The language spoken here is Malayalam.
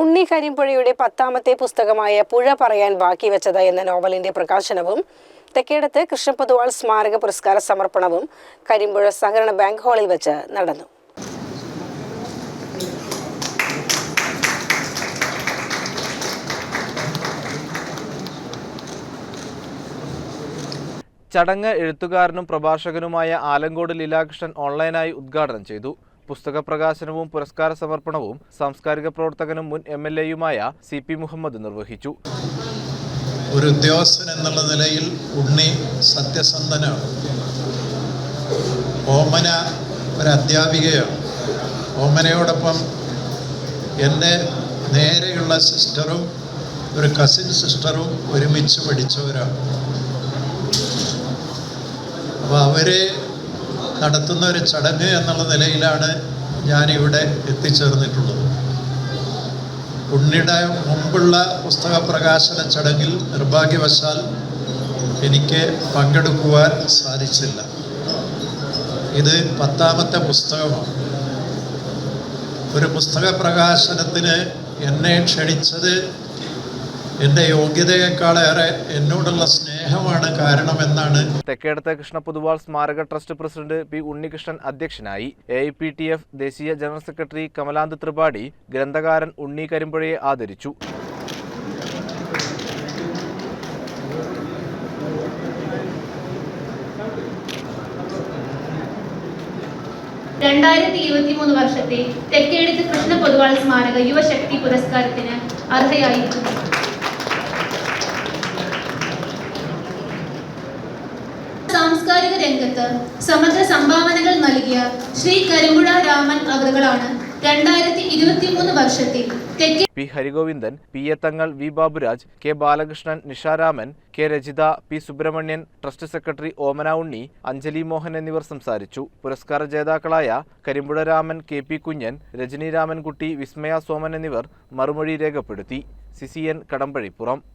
ഉണ്ണി കരിമ്പുഴയുടെ പത്താമത്തെ പുസ്തകമായ പുഴ പറയാൻ ബാക്കി വെച്ചത് എന്ന നോവലിന്റെ പ്രകാശനവും തെക്കേടത്ത് കൃഷ്ണപൊതുവാൾ സ്മാരക പുരസ്കാര സമർപ്പണവും കരിമ്പുഴ സഹകരണ ബാങ്ക് ഹാളിൽ വെച്ച് നടന്നു. ചടങ്ങ് എഴുത്തുകാരനും പ്രഭാഷകനുമായ ആലങ്കോട് ലീലാകൃഷ്ണൻ ഓൺലൈനായി ഉദ്ഘാടനം ചെയ്തു. പുസ്തക പ്രകാശനവും പുരസ്കാര സമർപ്പണവും സാംസ്കാരിക പ്രവർത്തകനും മുൻ എം എൽ എയുമായ സി പി മുഹമ്മദ് നിർവഹിച്ചു. ഒരു ഉദ്യോഗസ്ഥൻ എന്നുള്ള നിലയിൽ ഉണ്ണി സത്യസന്ധനാണ്. ഓമന ഒരു അധ്യാപികയാണ്. ഓമനയോടൊപ്പം എന്റെ നേരെയുള്ള സിസ്റ്ററും ഒരു കസിൻ സിസ്റ്ററും ഒരുമിച്ച് പഠിച്ചവരാണ്. അപ്പോൾ അവർ നടത്തുന്ന ഒരു ചടങ്ങ് എന്നുള്ള നിലയിലാണ് ഞാനിവിടെ എത്തിച്ചേർന്നിട്ടുള്ളത്. ഉണ്ണിയുടെ മുമ്പുള്ള പുസ്തക പ്രകാശന ചടങ്ങിൽ നിർഭാഗ്യവശാൽ എനിക്ക് പങ്കെടുക്കുവാൻ സാധിച്ചില്ല. ഇത് പത്താമത്തെ പുസ്തകമാണ്. ഒരു പുസ്തക പ്രകാശനത്തിന് എന്നെ ക്ഷണിച്ചത് എന്റെ യോഗ്യതയേക്കാളേറെ എന്നോടുള്ള സ്നേഹമാണ് കാരണമെന്നാണ്. തെക്കേടത്ത് കൃഷ്ണപൊതുവാൾ സ്മാരക ട്രസ്റ്റ് പ്രസിഡന്റ് പി ഉണ്ണികൃഷ്ണൻ അധ്യക്ഷനായി. എ പി ടി എഫ് ദേശീയ ജനറൽ സെക്രട്ടറി കമലാന്ത് ത്രിപാഠി ഗ്രന്ഥകാരൻ ഉണ്ണി കരിമ്പുഴയെ ആദരിച്ചു. രണ്ടായിരത്തി ഇരുപത്തി മൂന്ന് വർഷത്തെ തെക്കേടത്ത് കൃഷ്ണ പൊതുവാൾ സ്മാരക യുവശക്തി പുരസ്കാരത്തിന് അർഹയായിരിക്കുന്നു സാംസ്കാരിക രംഗത്ത് സമഗ്ര സംഭാവനകൾ നൽകിയ ശ്രീ കരിമ്പുഴ രാമൻ അവറുകളാണ് വർഷത്തിൽ P Harigovindan P A Thangal V Baburaj K Balakrishnan Nisharaman K Rajitha P Subrahmanyan trust secretary Omana Unni Anjali Mohan എന്നിവർ സംസാരിച്ചു. പുരസ്കാര ജേതാക്കളായ കരിമ്പുഴ രാമൻ കെ പി കുഞ്ഞൻ രജനി രാമൻകുട്ടി വിസ്മയ സോമൻ എന്നിവർ മറുമൊഴി രേഖപ്പെടുത്തി. സിസിയൻ കടമ്പഴിപ്പുറം.